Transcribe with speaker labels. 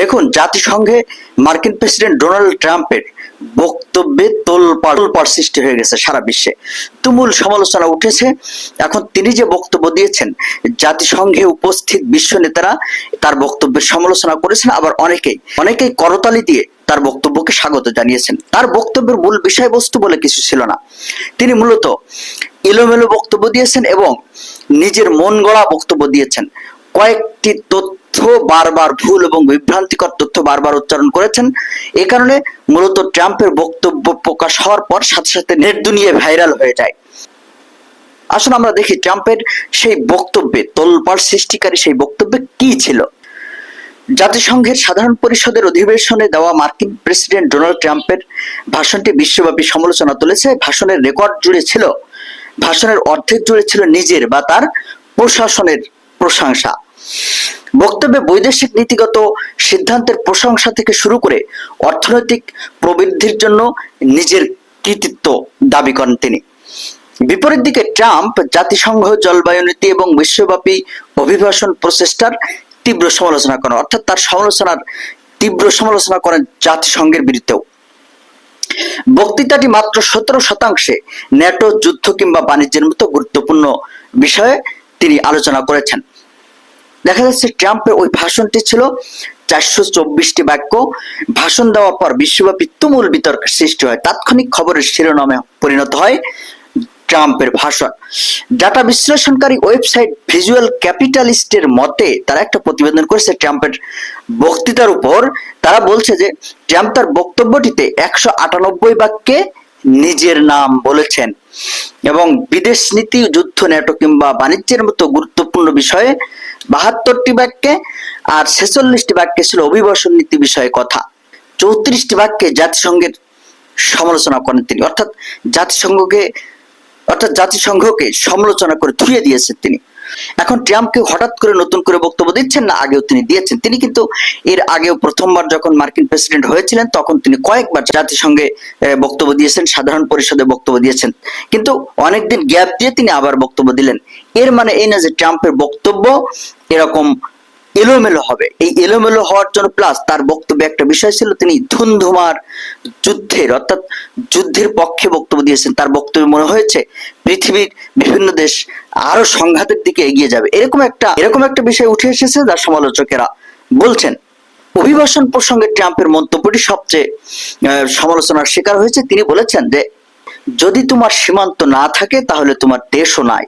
Speaker 1: দেখুন, জাতিসংঘে মার্কিন প্রেসিডেন্ট ডোনাল্ড ট্রাম্পের বক্তব্যে তোলপাড় সৃষ্টি হয়ে গেছে সারা বিশ্বে। তুমুল সমালোচনা উঠেছে। এখন তিনি যে বক্তব্য দিয়েছেন, জাতিসংঘে উপস্থিত বিশ্ব নেতারা তার বক্তব্যের সমালোচনা করেছেন, আবার অনেকেই অনেকেই করতালি দিয়ে তার বক্তব্যকে স্বাগত জানিয়েছেন। তার বক্তব্যের মূল বিষয়বস্তু বলে কিছু ছিল না। তিনি মূলত এলোমেলো বক্তব্য দিয়েছেন এবং নিজের মন গড়া বক্তব্য দিয়েছেন। কয়েকটি তথ্য বারবার ভুল এবং বিভ্রান্তিকর তথ্য বারবার উচ্চারণ করেছেন। এ কারণে মূলত ট্রাম্পের বক্তব্য প্রকাশ হওয়ার পর সাথে সাথে নেট দুনিয়ায় ভাইরাল হয়ে যায়। আসুন আমরা দেখি ট্রাম্পের সেই বক্তব্যে, তোলপাড় সৃষ্টিকারী সেই বক্তব্যে কি ছিল? জাতিসংঘের সাধারণ পরিষদের অধিবেশনে দেওয়া মার্কিন প্রেসিডেন্ট ডোনাল্ড ট্রাম্পের ভাষণটি বিশ্বব্যাপী সমালোচনা তুলেছে। ভাষণের রেকর্ড জুড়ে ছিল, ভাষণের অর্ধেক জুড়ে ছিল নিজের বা তার প্রশাসনের প্রশংসা। বক্তব্যে বৈদেশিক নীতিগত সিদ্ধান্তের প্রশংসা থেকে শুরু করে অর্থনৈতিক প্রবৃদ্ধির জন্য নিজের কৃতিত্ব দাবি করেন তিনি। বিপরীত দিকে ট্রাম্প জাতিসংঘ, জলবায়ু নীতি এবং বিশ্বব্যাপী অভিবাসন প্রচেষ্টার তীব্র সমালোচনা করেন, অর্থাৎ তার সমালোচনার তীব্র সমালোচনা করেন জাতিসংঘের বিরুদ্ধেও। বক্তৃতাটি মাত্র সতেরো শতাংশে ন্যাটো যুদ্ধ কিংবা বাণিজ্যের মতো গুরুত্বপূর্ণ বিষয়ে তিনি আলোচনা করেছেন। দেখা যাচ্ছে ট্রাম্পের ওই ভাষণটি ছিল চারশো চব্বিশটি বাক্য। ভাষণ দেওয়ার পর বিশ্বব্যাপী তুমুল বিতর্ক সৃষ্টি হয়। তাৎক্ষণিক খবরের শিরোনামে পরিণত হয় ট্রাম্পের ভাষণ। ডাটা বিশ্লেষণকারী ওয়েবসাইট ভিজুয়াল ক্যাপিটালিস্টের মতে তারা একটা প্রতিবেদন করেছে ট্রাম্পের বক্তৃতার উপর। তারা বলছে যে ট্রাম্প তার বক্তব্যটিতে একশো আটানব্বই বাক্যে নিজের নাম বলেছেন। এবং বিদেশ নীতি, যুদ্ধ ন্যাটো কিংবা বাণিজ্যের মতো গুরুত্বপূর্ণ বিষয়ে বাহাত্তরটি বাক্যে আর ছেচল্লিশটি বাক্যে ছিল অভিবাসন নীতি বিষয়ে কথা। চৌত্রিশটি বাক্যে জাতিসংঘের সমালোচনা করেন তিনি। অর্থাৎ জাতিসংঘকে অর্থাৎ জাতিসংঘকে সমালোচনা করে ধুয়ে দিয়েছেন তিনি। এখন ট্রাম্পকে হঠাৎ করে নতুন করে বক্তব্য দিচ্ছেন না, আগেও তিনি দিয়েছেন। তিনি কিন্তু এর আগেও প্রথমবার যখন মার্কিন প্রেসিডেন্ট হয়েছিলেন, তখন তিনি কয়েকবার জাতিসংঘে বক্তব্য দিয়েছেন, সাধারণ পরিষদে বক্তব্য দিয়েছেন। কিন্তু অনেকদিন গ্যাপ দিয়ে তিনি আবার বক্তব্য দিলেন। এর মানে এই না যে ট্রাম্পের বক্তব্য এরকম এলোমেলো হবে। এই এলোমেলো হওয়ার জন্য প্লাস তার বক্তব্যে একটা বিষয় ছিল, তিনি ধুন্ধুমার যুদ্ধের, অর্থাৎ যুদ্ধের পক্ষে বক্তব্য দিয়েছেন। তার বক্তব্যে মনে হয়েছে, পৃথিবীর বিভিন্ন দেশ আরও সংঘাতের দিকে এগিয়ে যাবে। এরকম একটা এরকম একটা বিষয় উঠে এসেছে যার সমালোচকেরা বলছেন। অভিবাসন প্রসঙ্গে ট্রাম্পের মন্তব্যটি সবচেয়ে সমালোচনার শিকার হয়েছে। তিনি বলেছেন যে, যদি তোমার সীমান্ত না থাকে, তাহলে তোমার দেশও নাই।